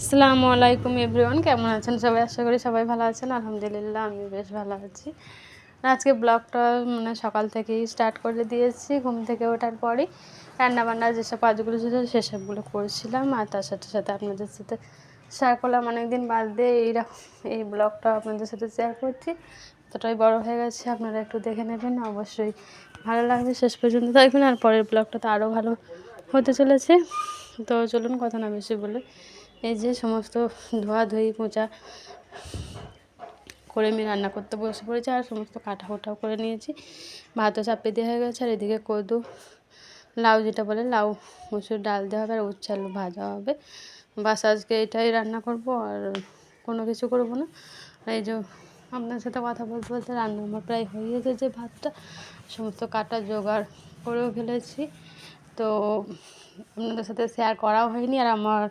আসসালামু আলাইকুম এভরিওয়ান, কেমন আছেন সবাই? আশা করি সবাই ভালো আছেন। আলহামদুলিল্লাহ আমি বেশ ভালো আছি। আজকে ব্লগটা মানে সকাল থেকেই স্টার্ট করে দিয়েছি, ঘুম থেকে ওঠার পরেই। রান্নাবান্নার যেসব কাজগুলো ছিল, সেসবগুলো করছিলাম। আর তার সাথে সাথে আপনাদের সাথে শেয়ার করলাম। অনেকদিন বাদ দিয়ে এইরকম এই ব্লগটা আপনাদের সাথে শেয়ার করছি। ততটাই বড় হয়ে গেছে, আপনারা একটু দেখে নেবেন। অবশ্যই ভালো লাগবে। শেষ পর্যন্ত থাকবেন। আর পরের ব্লগটা তো আরও ভালো হতে চলেছে। তো চলুন, কথা না বেশি বলে। এই যে সমস্ত ধোয়াধুয়ি মোচা করে আমি রান্না করতে বসে পড়েছি আর সমস্ত কাটা কোটাও করে নিয়েছি। ভাতও চাপিয়ে দেওয়া হয়ে গেছে আর এদিকে কদু, লাউ যেটা বলে লাউ, মুসুর ডাল দেওয়া হবে আর উচ্ছে ভাজা হবে। বাস আজকে এটাই রান্না করব আর কোনো কিছু করব না। আর এই যে আপনার সাথে কথা বলতে বলতে রান্না আমার প্রায় হয়ে গেছে যে ভাতটা। সমস্ত কাটা জোগাড় করেও ফেলেছি। তো আপনাদের সাথে শেয়ার করাও হয়নি আর আমার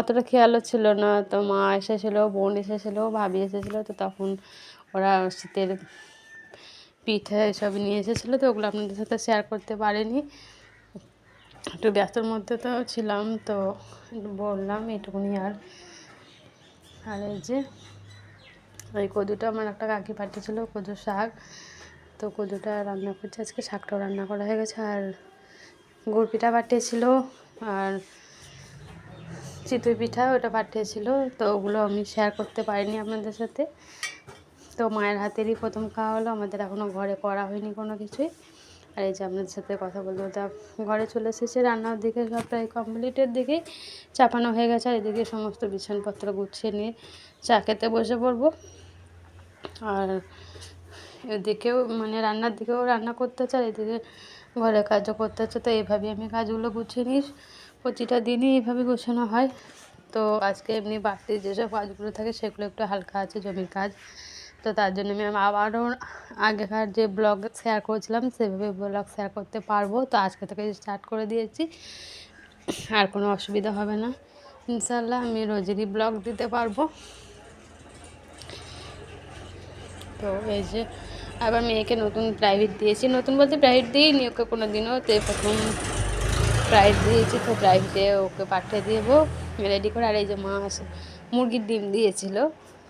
অতটা খেয়ালও ছিল না। তো মা এসেছিল, বোন এসেছিল, ভাবি এসেছিল, তো তখন ওরা শীতের পিঠা এসব নিয়ে এসেছিল, তো ওগুলো আপনাদের সাথে শেয়ার করতে পারিনি। একটু ব্যস্তর মধ্যে তো ছিলাম, তো বললাম এটুকুনি আর। আর এই যে, ওই কদুটা আমার একটা কাকি পাঠিয়েছিল কদু শাক। তো কদুটা রান্না করছে, আজকে শাকটাও রান্না করা হয়ে গেছে, আর গুড় পিঠা পাঠিয়েছিল আর চিতই পিঠা ওটা পাঠিয়েছিল, তো ওগুলো আমি শেয়ার করতে পারিনি আপনাদের সাথে। তো মায়ের হাতেরই প্রথম খাওয়া হলো, আমাদের এখনও ঘরে করা হয়নি কোনো কিছুই। আর এই যে আপনাদের সাথে কথা বলতে বলতে ঘরে চলে এসেছে, রান্নার দিকে সব প্রায় কমপ্লিটের দিকেই চাপানো হয়ে গেছে, আর এদিকে সমস্ত বিছানপত্র গুছিয়ে নিয়ে চা খেতে বসে পড়ব। আর এদিকেও মানে রান্নার দিকেও রান্না করতে আর এদিকে ঘরের কাজও করতে হচ্ছে তো এইভাবেই আমি কাজগুলো গুছিয়ে নিই। প্রতিটা দিনই এইভাবে গোছানো হয়। তো আজকে এমনি বাড়তি যেসব কাজগুলো থাকে, সেগুলো একটু হালকা আছে, জমির কাজ। তো তার জন্য আমি আবারও আগেকার যে ব্লগ শেয়ার করেছিলাম, সেভাবে ব্লগ শেয়ার করতে পারব। তো আজকে থেকে স্টার্ট করে দিয়েছি। আর কোনো অসুবিধা হবে না। ইনশাল্লাহ আমি রোজেরই ব্লগ দিতে পারব। তো এই যে আবার মেয়েকে নতুন প্রাইভেট দিয়েছি। নতুন বলতে প্রাইভেট দিইনি, ওকে কোনো দিনও তো প্রথম প্রাইভেট দিয়েছি তো প্রাইভেটে ওকে পাঠিয়ে দেবো রেডি করে। আর এই যে মাছ মুরগির ডিম দিয়েছিল,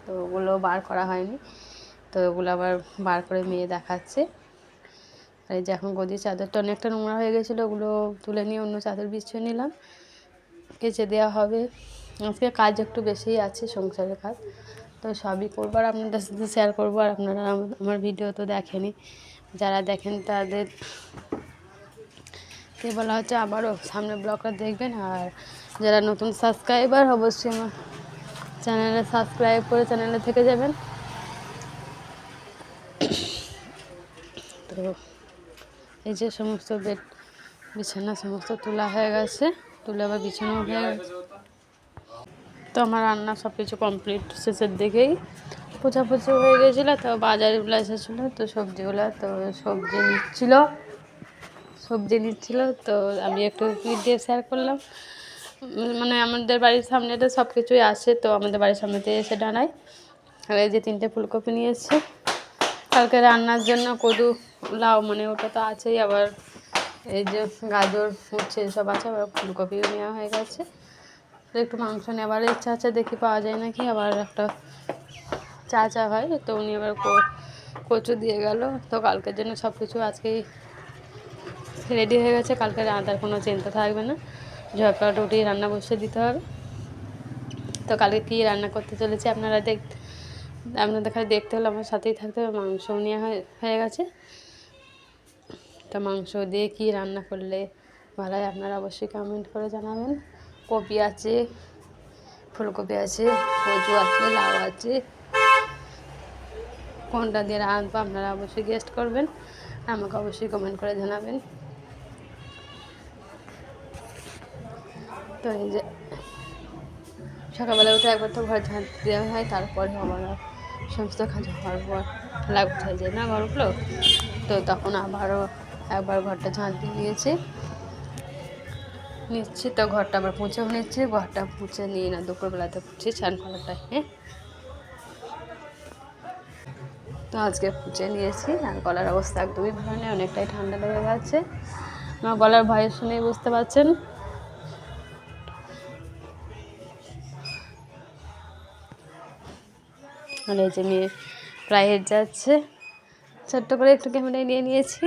তো ওগুলো বার করা হয়নি, তো ওগুলো আবার বার করে মেয়ে দেখাচ্ছে। আর এই যে এখন গদির চাদরটা অনেকটা নোংরা হয়ে গেছিল, ওগুলো তুলে নিয়ে অন্য চাদর বিছিয়ে নিলাম, কেচে দেওয়া হবে। আজকে কাজ একটু বেশিই আছে, সংসারের কাজ। তো সবই করব আর আপনাদের সাথে শেয়ার করব আর আপনারা আমার- ভিডিও তো দেখেনি। যারা দেখেন তাদের কে বলা হচ্ছে, আবারও সামনে ব্লগটা দেখবেন। আর যারা নতুন সাবস্ক্রাইবার অবশ্যই আমার চ্যানেলে সাবস্ক্রাইব করে চ্যানেলে থেকে যাবেন। তো এই যে সমস্ত বেড বিছানা সমস্ত তোলা হয়ে গেছে। তুলে আবার বিছানাও হয়ে গেছে। তো আমার রান্না সব কিছু কমপ্লিট শেষের দিকেই। পোছাপুছি হয়ে গেছিল, তো বাজারগুলো এসেছিল, তো সবজিগুলো, তো সবজি নিচ্ছিল। সবজি নিচ্ছিল, তো আমি একটু ক্লিপ দিয়ে শেয়ার করলাম। মানে আমাদের বাড়ির সামনে তো সব কিছুই আসে তো আমাদের বাড়ির সামনেতে এসে ডানায় আর এই যে তিনটে ফুলকপি নিয়ে এসছে। কালকে রান্নার জন্য কদু, লাউ মানে ওটা তো আছেই, আবার এই যে গাজর, উচ্ছে সব আছে, আবার ফুলকপিও নেওয়া হয়ে গেছে। তো একটু মাংস নেবার ইচ্ছা আছে, দেখি পাওয়া যায় নাকি। আবার একটা চা চা হয়, তো উনি আবার কো- কচু দিয়ে গেল। তো কালকের জন্য সব কিছু আজকেই রেডি হয়ে গেছে। কালকে রান্নার কোনো চিন্তা থাকবে না। ঝটপট রুটি, রান্না বসিয়ে দিতে হবে। তো কালকে কী রান্না করতে চলেছি আপনারা দেখ, আপনাদের খালি দেখতে হলে আমার সাথেই থাকতে হবে। মাংস নেওয়া হয়ে গেছে। তো মাংস দিয়ে কী রান্না করলে ভালো হয় আপনারা অবশ্যই কমেন্ট করে জানাবেন। কপি আছে, ফুলকপি আছে, কচু আছে, লাউ আছে। কোনটা দিয়ে রাঁধবো আপনারা অবশ্যই গেস্ট করবেন, আমাকে অবশ্যই কমেন্ট করে জানাবেন। তো এই যে, সকালবেলা উঠে একবার তো ঘর ঝাঁট দেওয়া হয়, তারপরে আবার সমস্ত কাজ হওয়ার পর লাগতে হয়ে যায়। না ঘরগুলো তো তখন আবারও একবার ঘরটা ঝাঁট দিয়ে নিয়েছি নিচ্ছি, তো ঘরটা আবার পুঁছেও নিচ্ছি, ঘরটা পুঁছে নিয়ে না, দুপুরবেলাতে পুঁছি ছান ফলাটা হ্যাঁ। তো আজকে পুঁছে নিয়েছি, আর গলার অবস্থা একদমই ভালো নেই, অনেকটাই ঠান্ডা লেগে গেছে। আমার গলার ভয় শুনেই বুঝতে পারছেন। আর এই যে মেয়ে প্রায় যাচ্ছে, ছোট্ট করে একটু ক্যামেরায় নিয়ে নিয়েছি।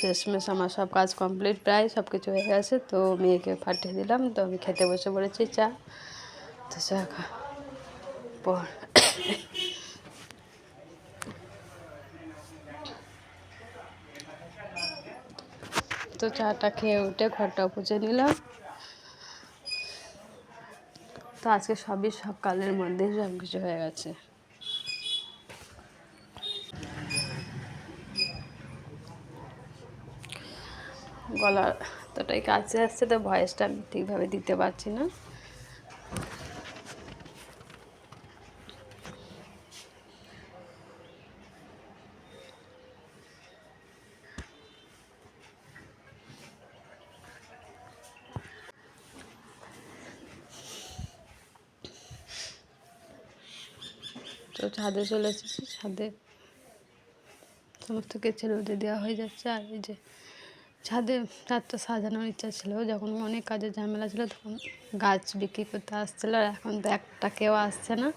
শেষমেশ আমার সব কাজ কমপ্লিট, প্রায় সব কিছু হয়ে গেছে। তো মেয়েকে পাঠিয়ে দিলাম, তো আমি খেতে বসে পড়েছি চা। তো চা পর। তো চাটা খেয়ে উঠে ঘরটাও পুজো নিলাম। তো আজকে সবই সকালের মধ্যেই সব কিছু হয়ে গেছে। গলা এতটাই কাছে আসছে, তো ভয়েসটা আমি ঠিকভাবে দিতে পারছি না। তো ছাদে চলে এসেছি, ছাদে সমস্ত কেচে রোদে দেওয়া হয়ে যাচ্ছে, আর এই যে ছাদে ছাদটা সাজানোর ইচ্ছা ছিল। যখন অনেক কাজের ঝামেলা ছিল তখন গাছ বিক্রি করতে আসছিল আর এখন তো একটা কেউ আসছে না।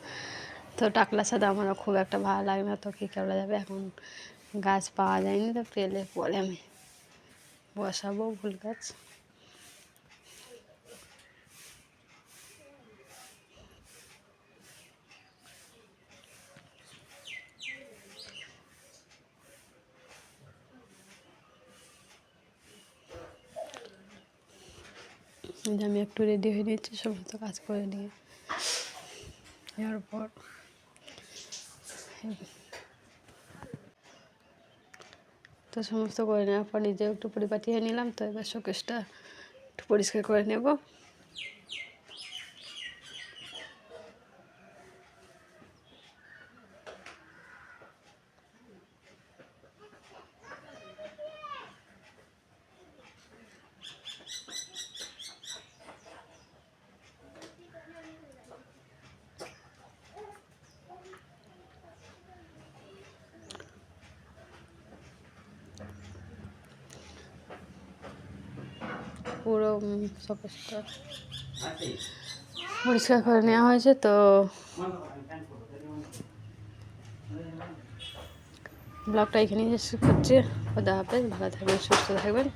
তো টাকলা ছাদে আমারও খুব একটা ভালো লাগে না। তো কী করা যাবে? এখন গাছ পাওয়া যায়নি তো পেলে পরে আমি বসাবো ফুল গাছ। যে আমি একটু রেডি হয়ে নিচ্ছি সমস্ত কাজ করে নিয়ে। নেওয়ার পর তো সমস্ত করে নেওয়ার পর নিজেও একটু পরিপাটি হয়ে নিলাম, তো এবার শোকেসটা একটু পরিষ্কার করে নেব। পুরো শোকেসটা পরিষ্কার করে নেওয়া হয়েছে তো ব্লগটা এখানেই শেষ করছি। খোদা হাফেজ ভালো থাকবেন সুস্থ থাকবেন।